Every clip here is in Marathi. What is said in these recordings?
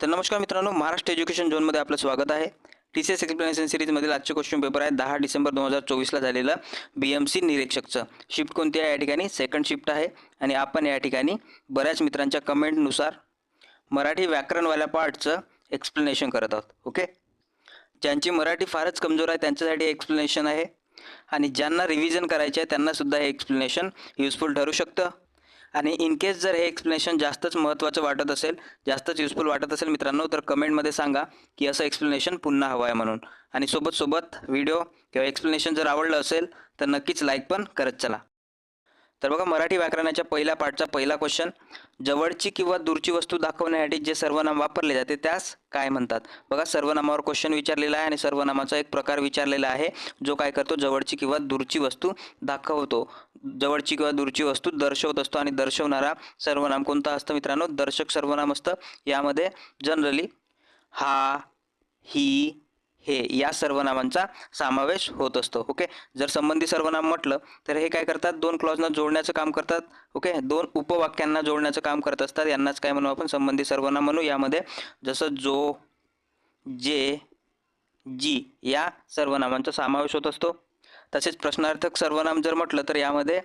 तर नमस्कार मित्रांनो महाराष्ट्र एज्युकेशन झोनमध्ये आपलं स्वागत आहे. टी सी एस एक्सप्लेनेशन सिरीजमधील आजचे क्वेश्चन पेपर आहे दहा डिसेंबर दोन हजार चोवीसला झालेलं बी एम सी निरीक्षकचं. शिफ्ट कोणती आहे या ठिकाणी? सेकंड शिफ्ट आहे. आणि आपण या ठिकाणी बऱ्याच मित्रांच्या कमेंटनुसार मराठी व्याकरणवाल्या पार्टचं एक्सप्लेनेशन करत आहोत. ओके ज्यांची मराठी फारच कमजोर आहे त्यांच्यासाठी एक्सप्लेनेशन आहे. आणि ज्यांना रिव्हिजन करायचे आहे त्यांनासुद्धा हे एक्सप्लेनेशन युजफुल ठरू शकतं. आणि इन केस जर हे एक्सप्लेनेशन जास्तच महत्त्वाचं वाटत असेल जास्तच युजफुल वाटत असेल मित्रांनो तर कमेंटमध्ये सांगा की असं एक्सप्लेनेशन पुन्हा हवं आहे म्हणून. आणि सोबत सोबत व्हिडिओ किंवा एक्सप्लेनेशन जर आवडलं असेल तर नक्कीच लाईक पण करत चला. तर बघा मराठी व्याकरणाच्या पहिल्या पाठचा पहिला क्वेश्चन जवळची किंवा दूरची वस्तू दाखवण्यासाठी जे सर्वनाम वापरले जाते त्यास काय म्हणतात? बघा सर्वनामावर क्वेश्चन विचारलेला आहे आणि सर्वनामाचा एक प्रकार विचारलेला आहे जो काय करतो? जवळची किंवा दूरची वस्तू दाखवतो. जवळची किंवा दूरची वस्तू दर्शवत असतो आणि दर्शवणारा सर्वनाम कोणता असतं मित्रांनो? दर्शक सर्वनाम असतं. यामध्ये जनरली हा ही हे या सर्वनामांचा समावेश होत असतो. ओके? जर संबंधी सर्वनाम म्हटलं तर हे काय करतात? दोन क्लॉजना जोडण्याचं काम करतात. ओके? दोन उपवाक्यांना जोडण्याचं काम करत असतात. यांनाच काय म्हणू आपण? संबंधी सर्वनाम म्हणू. यामध्ये जसं जो जे जी या सर्वनामांचा समावेश होत असतो. तसेच प्रश्नार्थक सर्वनाम जर म्हटलं तर यामध्ये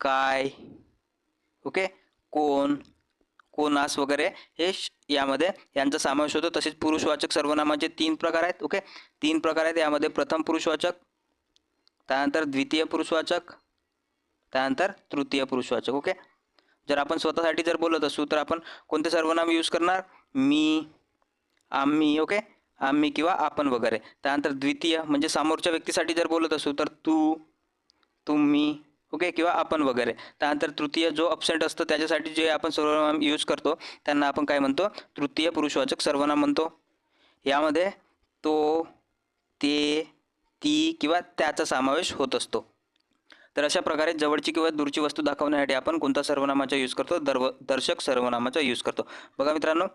काय ओके? कोण कोनास वगैरे हे श- यामध्ये यांचा समावेश होतो. तसेच पुरुषवाचक सर्वनामाचे तीन प्रकार आहेत. ओके? तीन प्रकार आहेत. यामध्ये प्रथम पुरुषवाचक त्यानंतर द्वितीय पुरुषवाचक त्यानंतर तृतीय पुरुषवाचक. ओके? जर आपण स्वतःसाठी जर बोलत असू तर आपण कोणते सर्वनाम यूज करणार? मी आम्ही. ओके? आम्ही किंवा आपण वगैरे. त्यानंतर द्वितीय म्हणजे समोरच्या व्यक्तीसाठी जर बोलत असू तर तू तुम्ही ओके किंवा आपण वगैरे. त्यानंतर तृतीय जो अपसेंट असतो त्याच्यासाठी जे आपण सर्वनाम यूज करतो त्यांना आपण काय म्हणतो? तृतीय पुरुषवाचक सर्वनाम म्हणतो. यामध्ये तो ते ती किंवा त्याचा समावेश होत असतो. तर अशा प्रकारे जवळची किंवा दूरची वस्तू दाखवण्यासाठी आपण कोणता सर्वनामाचा यूज करतो? दर्व दर्शक सर्वनामाचा यूज करतो. बघा मित्रांनो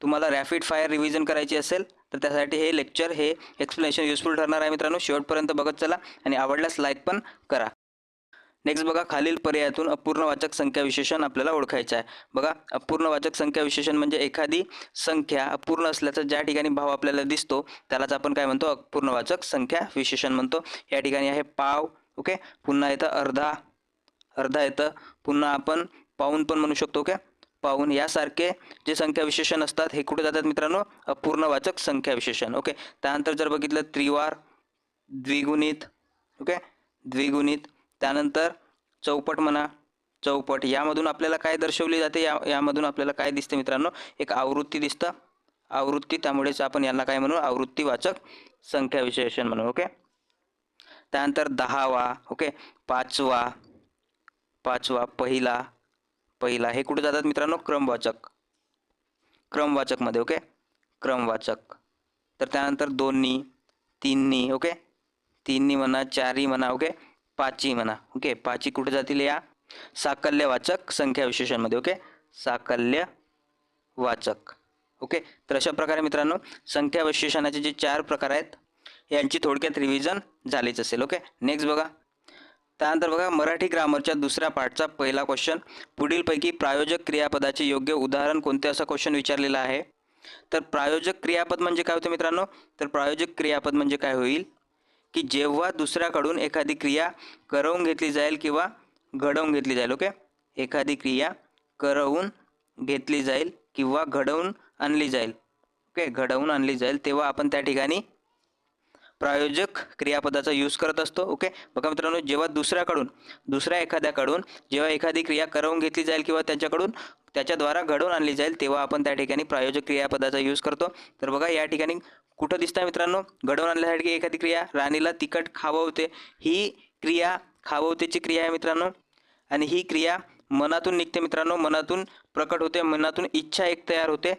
तुम्हाला रॅपिड फायर रिव्हिजन करायची असेल तर त्यासाठी हे लेक्चर हे एक्सप्लेनेशन युजफुल ठरणार आहे मित्रांनो. शेवटपर्यंत बघत चला आणि आवडल्यास लाईक पण करा. नेक्स्ट बघा खालील पर्यायातून अपूर्णवाचक संख्या विशेषण आपल्याला ओळखायचं आहे. बघा अपूर्णवाचक संख्या विशेषण म्हणजे एखादी संख्या अपूर्ण असल्याचा ज्या ठिकाणी भाव आपल्याला दिसतो त्यालाच आपण काय म्हणतो? अपूर्णवाचक संख्या विशेषण म्हणतो. या ठिकाणी आहे पाव ओके? पुन्हा येतं अर्धा अर्धा येतं पुन्हा आपण पाऊन पण म्हणू शकतो ओके? पाहून यासारखे जे संख्या विशेषण असतात हे कुठे जातात मित्रांनो? अपूर्णवाचक संख्या विशेषण ओके? त्यानंतर जर बघितलं त्रिवार द्विगुणित ओके? द्विगुणित त्यानंतर चौपट म्हणा चौपट यामधून आपल्याला काय दर्शवली जाते? या यामधून आपल्याला काय दिसते मित्रांनो? एक आवृत्ती दिसतं. आवृत्ती त्यामुळेच आपण यांना काय म्हणू? आवृत्तीवाचक संख्या विशेषण म्हणू ओके? त्यानंतर दहावा ओके? पाचवा पाचवा पहिला पहिला. हे कुठे जातात मित्रांनो? क्रमवाचक. क्रमवाचकमध्ये ओके? क्रमवाचक. तर त्यानंतर दोन्ही तिन्ही ओके? तिन्ही म्हणा चारही म्हणा ओके? पाची म्हणा ओके? पाची कुठे जातील या? साकल्यवाचक संख्या विशेषणमध्ये ओके? साकल्य वाचक ओके? तर अशा प्रकारे मित्रांनो संख्या विशेषणाचे जे चार प्रकार आहेत यांची थोडक्यात रिव्हिजन झालीच असेल ओके? नेक्स्ट बघा. त्यानंतर बघा मराठी ग्रामरच्या दुसऱ्या पार्टचा पहिला क्वेश्चन पुढीलपैकी प्रायोजक क्रियापदाचे योग्य उदाहरण कोणते असा क्वेश्चन विचारलेला आहे? तर प्रायोजक क्रियापद म्हणजे काय होतं मित्रांनो? तर प्रायोजक क्रियापद म्हणजे काय होईल? की जेव्हा दुसऱ्याकडून एखादी क्रिया करवून घेतली जाईल किंवा घडवून घेतली जाईल ओके? एखादी क्रिया करवून घेतली जाईल किंवा घडवून आणली जाईल ओके? घडवून आणली जाईल तेव्हा आपण त्या ठिकाणी प्रायोजक क्रियापदाचा यूज करत असतो ओके? बघा मित्रांनो जेव्हा दुसऱ्याकडून दुसऱ्या एखाद्याकडून जेव्हा एखादी क्रिया करवून घेतली जाईल किंवा त्याच्याकडून त्याच्याद्वारा घडवून आणली जाईल तेव्हा आपण त्या ठिकाणी प्रायोजक क्रियापदाचा यूज करतो. तर बघा या ठिकाणी कुठं दिसतं मित्रांनो? घडवून आणल्यासाठी एखादी क्रिया. राणीला तिखट खाववते ही क्रिया खाववतेची क्रिया आहे मित्रांनो. आणि ही क्रिया मनातून निघते मित्रांनो. मनातून प्रकट होते. मनातून इच्छा एक तयार होते.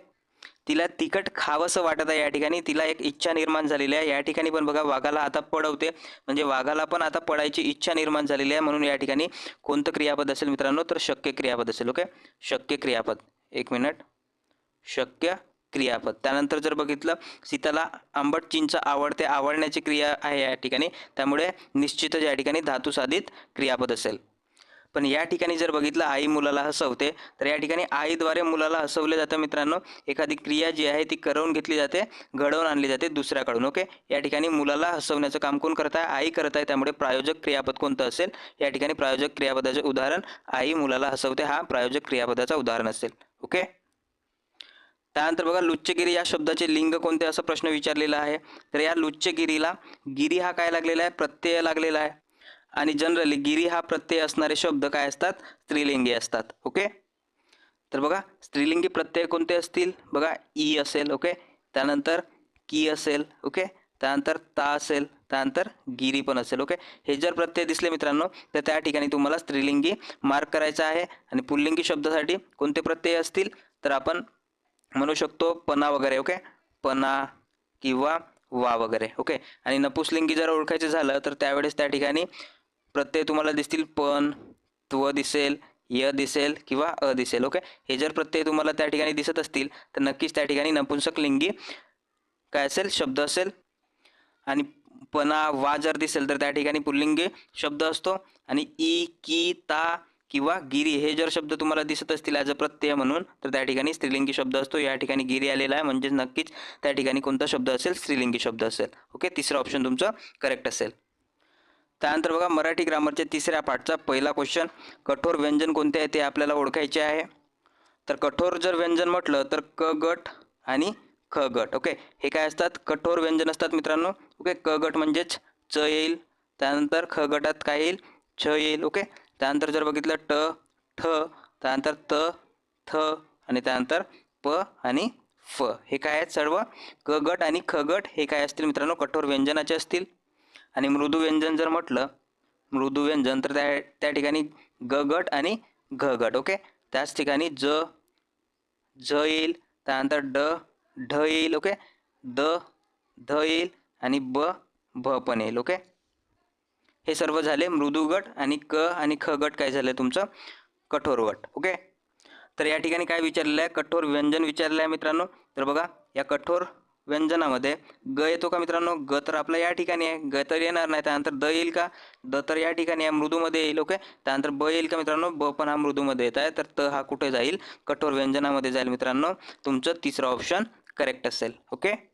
तिला तिखट खावंसं वाटत आहे या ठिकाणी. तिला एक इच्छा निर्माण झालेली आहे. या ठिकाणी पण बघा वाघाला आता पडवते. म्हणजे वाघाला पण आता पडायची इच्छा निर्माण झालेली आहे. म्हणून या ठिकाणी कोणतं क्रियापद असेल मित्रांनो? तर शक्य क्रियापद असेल. ओके? शक्य क्रियापद. एक मिनिट. शक्य क्रियापद त्यानंतर जर बघितलं सीताला आंबट चिंच आवडते आवडण्याची क्रिया आहे या ठिकाणी. त्यामुळे निश्चितच या ठिकाणी धातू साधित क्रियापद असेल. पण या ठिकाणी जर बघितलं आई मुलाला हसवते तर या ठिकाणी आईद्वारे मुलाला हसवले जातं मित्रांनो. एखादी क्रिया जी आहे ती करवून घेतली जाते घडवून आणली जाते दुसऱ्याकडून ओके? या ठिकाणी मुलाला हसवण्याचं काम कोण करत आहे आई करत आहे त्यामुळे प्रायोजक क्रियापद कोणतं असेल? या ठिकाणी प्रायोजक क्रियापदाचे उदाहरण आई मुलाला हसवते हा प्रायोजक क्रियापदाचा उदाहरण असेल ओके? त्यानंतर बघा लुच्चगिरी या शब्दाचे लिंग कोणते असा प्रश्न विचारलेला आहे. तर या लुच्चगिरीला गिरी हा काय लागलेला आहे? प्रत्यय लागलेला आहे. आणि जनरली गिरी हा प्रत्यय असणारे शब्द काय असतात? स्त्रीलिंगी असतात. ओके? तर बघा स्त्रीलिंगी प्रत्यय कोणते असतील? बघा ई असेल. ओके? त्यानंतर की असेल. ओके? त्यानंतर ता असेल. त्यानंतर गिरी पण असेल. ओके? हे जर प्रत्यय दिसले मित्रांनो तर त्या ठिकाणी तुम्हाला स्त्रीलिंगी मार्क करायचा आहे. आणि पुल्लिंगी शब्दासाठी कोणते प्रत्यय असतील? तर आपण म्हणू शकतो पना वगैरे ओके? पना किंवा वा वगैरे ओके? आणि नपुसलिंगी जर ओळखायचं झालं तर त्यावेळेस त्या ठिकाणी प्रत्यय तुम्हाला दिसतील पण त्व दिसेल य दिसेल किंवा अ दिसेल ओके? हे जर प्रत्यय तुम्हाला त्या ठिकाणी दिसत असतील तर नक्कीच त्या ठिकाणी नपुंसक लिंगी काय असेल? शब्द असेल. आणि पना वा जर दिसेल तर त्या ठिकाणी पुल्लिंगी शब्द असतो. आणि ई की ता किंवा गिरी हे जर शब्द तुम्हाला दिसत असतील ॲज अ प्रत्यय म्हणून तर त्या ठिकाणी स्त्रीलिंगी शब्द असतो. या ठिकाणी गिरी आलेला आहे. म्हणजेच नक्कीच त्या ठिकाणी कोणता शब्द असेल? स्त्रीलिंगी शब्द असेल. ओके तिसरं ऑप्शन तुमचं करेक्ट असेल. त्यानंतर बघा मराठी ग्रामरच्या तिसऱ्या पाठचा पहिला क्वेश्चन कठोर व्यंजन कोणते आहे? ते आपल्याला ओळखायचे आहे. तर कठोर जर व्यंजन म्हटलं तर क गट आणि ख गट ओके हे काय असतात? कठोर व्यंजन असतात मित्रांनो. ओके क गट म्हणजेच च येईल. त्यानंतर ख गटात काय येईल? छ येईल. ओके त्यानंतर जर बघितलं ट ठ त्यानंतर त थ आणि त्यानंतर प आणि फ. हे काय आहेत सर्व? क गट आणि ख गट हे काय असतील मित्रांनो? कठोर व्यंजनाचे असतील. आणि मृदू व्यंजन जर म्हटलं मृदू व्यंजन तर त्या त्या ठिकाणी ग गट आणि घ गट ओके? त्याच ठिकाणी ज झ येईल त्यानंतर ड ढ येईल ओके? द ध येईल आणि ब भ पण येईल ओके? हे सर्व झाले. मृदू गट आणि क आणि ख गट काय झालं तुमचं? कठोर गट. ओके? तर या ठिकाणी काय विचारलेलं आहे? कठोर व्यंजन विचारलं आहे मित्रांनो. तर बघा या कठोर व्यंजनामध्ये ग येतो का मित्रांनो? ग तर आपला या ठिकाणी आहे. ग तर येणार नाही. त्यानंतर द येईल का? द तर या ठिकाणी आहे मृदूमध्ये येईल. ओके? त्यानंतर ब येईल का मित्रांनो? ब पण हा मृदूमध्ये येत आहे. तर त हा कुठे जाईल? कठोर व्यंजनामध्ये जाईल मित्रांनो. तुमचं तिसरं ऑप्शन करेक्ट असेल. ओके?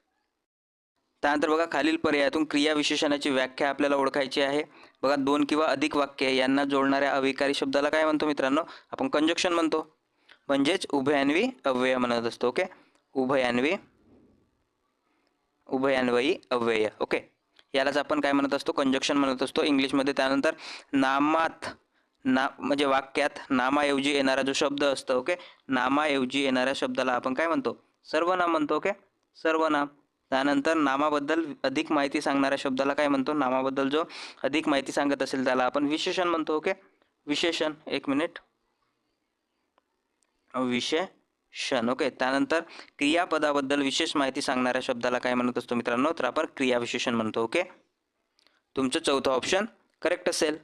त्यानंतर बघा खालील पर्यायातून क्रिया विशेषणाची व्याख्या आपल्याला ओळखायची आहे. बघा दोन किंवा अधिक वाक्य यांना जोडणाऱ्या अविकारी शब्दाला काय म्हणतो मित्रांनो? आपण कंजक्शन म्हणतो. म्हणजेच उभयान्वी अव्यय म्हणत असतो ओके उभयान्वी उभयान्वयी अव्यय ओके यालाच आपण काय म्हणत असतो? कंजक्शन म्हणत असतो. इंग्लिशमध्ये त्यानंतर नामात ना म्हणजे वाक्यात नामाऐवजी येणारा जो शब्द असतो ओके नामाऐवजी येणाऱ्या शब्दाला आपण काय म्हणतो? सर्वनाम म्हणतो ओके सर्वनाम. त्यानंतर नामाबद्दल अधिक माहिती सांगणाऱ्या शब्दाला काय म्हणतो? नामाबद्दल जो अधिक माहिती सांगत असेल त्याला आपण विशेषण म्हणतो ओके? विशेषण एक मिनिट. विशेषण ओके? त्यानंतर क्रियापदाबद्दल विशेष माहिती सांगणाऱ्या शब्दाला काय म्हणत असतो मित्रांनो? तर आपण क्रियाविशेषण म्हणतो ओके? तुमचं चौथं ऑप्शन करेक्ट असेल.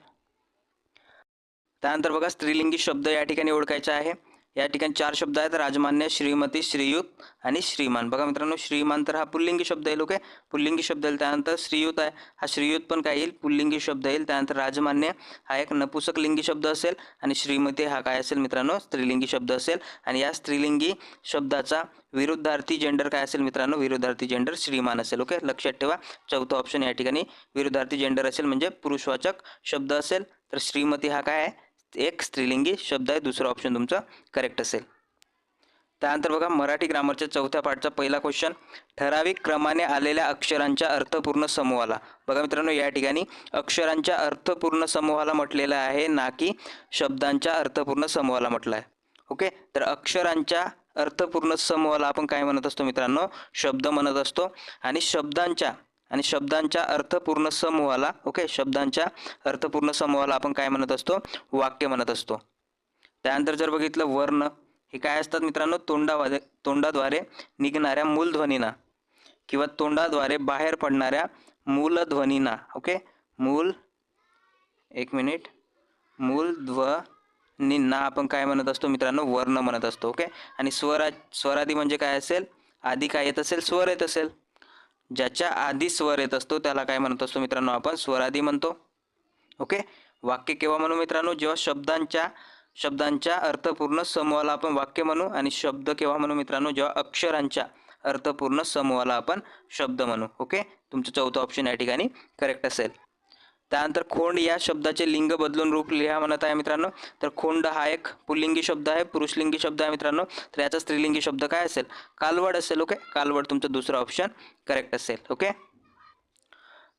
त्यानंतर बघा स्त्रीलिंगी शब्द या ठिकाणी ओळखायचा आहे. या ठिकाणी चार शब्द आहेत. राजमान्य श्रीमती श्रीयुत आणि श्रीमान. बघा मित्रांनो श्रीमान तर हा पुल्लिंगी शब्द येईल ओके? पुल्लिंगी शब्द येईल त्यानंतर श्रीयुत आहे. हा श्रीयुत पण काय येईल? पुल्लिंगी शब्द येईल. त्यानंतर राजमान्य हा एक नपुसक लिंगी शब्द असेल आणि श्रीमती हा काय असेल मित्रांनो? स्त्रीलिंगी शब्द असेल. आणि या स्त्रीलिंगी शब्दाचा विरुद्धार्थी जेंडर काय असेल मित्रांनो? विरुद्धार्थी जेंडर श्रीमान असेल ओके? लक्षात ठेवा. चौथं ऑप्शन या ठिकाणी विरुद्धार्थी जेंडर असेल म्हणजे पुरुषवाचक शब्द असेल. तर श्रीमती हा काय आहे? एक स्त्रीलिंगी शब्द आहे दुसरं ऑप्शन तुमचं करेक्ट असेल. त्यानंतर बघा मराठी ग्रामरच्या चौथ्या पाठचा पहिला क्वेश्चन ठराविक क्रमाने आलेल्या अक्षरांच्या अर्थपूर्ण समूहाला. बघा मित्रांनो या ठिकाणी अक्षरांच्या अर्थपूर्ण समूहाला म्हटलेलं आहे ना की शब्दांच्या अर्थपूर्ण समूहाला म्हटलं आहे ओके तर अक्षरांच्या अर्थपूर्ण समूहाला आपण काय म्हणत असतो मित्रांनो? शब्द म्हणत असतो. आणि शब्दांच्या आणि शब्दांच्या अर्थपूर्ण समूहाला ओके? शब्दांच्या अर्थपूर्ण समूहाला आपण काय म्हणत असतो? वाक्य म्हणत असतो. त्यानंतर जर बघितलं वर्ण हे काय असतात मित्रांनो? तोंडावादे तोंडाद्वारे निघणाऱ्या मूलध्वनींना किंवा तोंडाद्वारे बाहेर पडणाऱ्या मूलध्वनींना ओके? मूल एक मिनिट. मूलध्वनींना आपण काय म्हणत असतो मित्रांनो? वर्ण म्हणत असतो ओके? आणि स्वरा स्वरादी म्हणजे काय असेल? आधी काय येत असेल? स्वर येत असेल. ज्याच्या आधी स्वर येत असतो त्याला काय म्हणत असतो मित्रांनो आपण? स्वराधी म्हणतो. ओके? वाक्य केव्हा म्हणू मित्रांनो? जेव्हा शब्दांच्या शब्दांच्या अर्थपूर्ण समूहाला आपण वाक्य म्हणू आणि शब्द केव्हा म्हणू मित्रांनो? जेव्हा अक्षरांच्या अर्थपूर्ण समूहाला आपण शब्द म्हणू. ओके? तुमचं चौथं ऑप्शन या ठिकाणी करेक्ट असेल. त्यानंतर खोंड या शब्दाचे लिंग बदलून रूप लिहा म्हणत आहे मित्रांनो. तर खोंड हा एक पुल्लिंगी शब्द आहे पुरुषलिंगी शब्द आहे मित्रांनो. तर याचा स्त्रीलिंगी शब्द काय असेल? कालवड असेल ओके? कालवड तुमचं दुसरं ऑप्शन करेक्ट असेल ओके?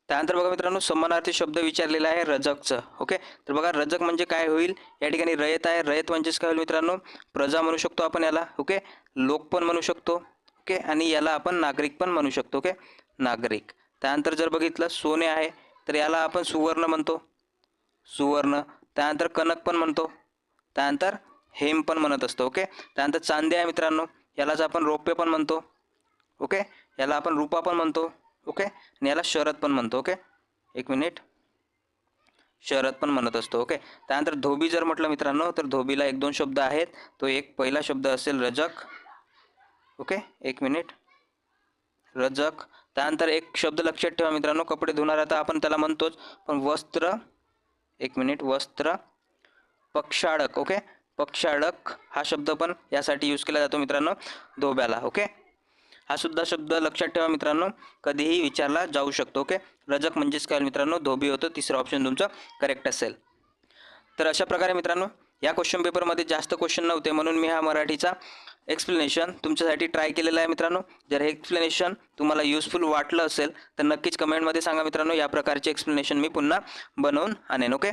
त्यानंतर बघा मित्रांनो समानार्थी शब्द विचारलेला आहे रजकचं ओके? तर बघा रजक म्हणजे काय होईल? या ठिकाणी रयत आहे. रयत म्हणजेच काय होईल मित्रांनो? प्रजा म्हणू शकतो आपण याला ओके? लोक पण म्हणू शकतो ओके? आणि याला आपण नागरिक पण म्हणू शकतो ओके? नागरिक. त्यानंतर जर बघितलं सोने आहे. तर याला आपण सुवर्ण म्हणतो. सुवर्ण. त्यानंतर कनक पण म्हणतो. त्यानंतर हेम पण म्हणत असतो ओके? त्यानंतर चांदी आहे मित्रांनो. यालाच आपण रौप्य पण म्हणतो ओके? याला आपण रुपा पण म्हणतो ओके? आणि याला शरद पण म्हणतो ओके? एक मिनिट. शरद पण म्हणत असतो ओके? त्यानंतर धोबी जर म्हटलं मित्रांनो तर धोबीला एक दोन शब्द आहेत. तो एक पहिला शब्द असेल रजक ओके? एक मिनिट. रजक. त्यानंतर एक शब्द लक्षात ठेवा मित्रांनो कपडे धुणार आता आपण त्याला म्हणतोच पण वस्त्र एक मिनिट वस्त्र पक्षाळक ओके पक्षाळक हा शब्द पण यासाठी यूज केला जातो मित्रांनो धोब्याला ओके हा सुद्धा शब्द लक्षात ठेवा मित्रांनो कधीही विचारला जाऊ शकतो ओके रजक म्हणजेच काय मित्रांनो धोबी होतो तिसरं ऑप्शन तुमचं करेक्ट असेल. तर अशा प्रकारे मित्रांनो या क्वेश्चन पेपरमध्ये जास्त क्वेश्चन नव्हते म्हणून मी हा मराठीचा एक्सप्लेनेशन तुमच्यासाठी ट्राय केलेला आहे मित्रांनो. जर हे एक्सप्लेनेशन तुम्हाला युजफुल वाटलं असेल तर नक्कीच कमेंटमध्ये सांगा मित्रांनो या प्रकारचे एक्सप्लेनेशन मी पुन्हा बनवून आणेन ओके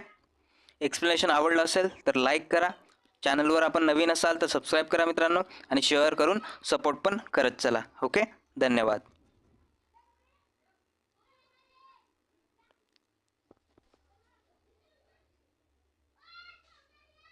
एक्सप्लेनेशन आवडलं असेल तर लाईक करा. चॅनलवर आपण नवीन असाल तर सबस्क्राईब करा मित्रांनो आणि शेअर करून सपोर्ट पण करत चला ओके धन्यवाद.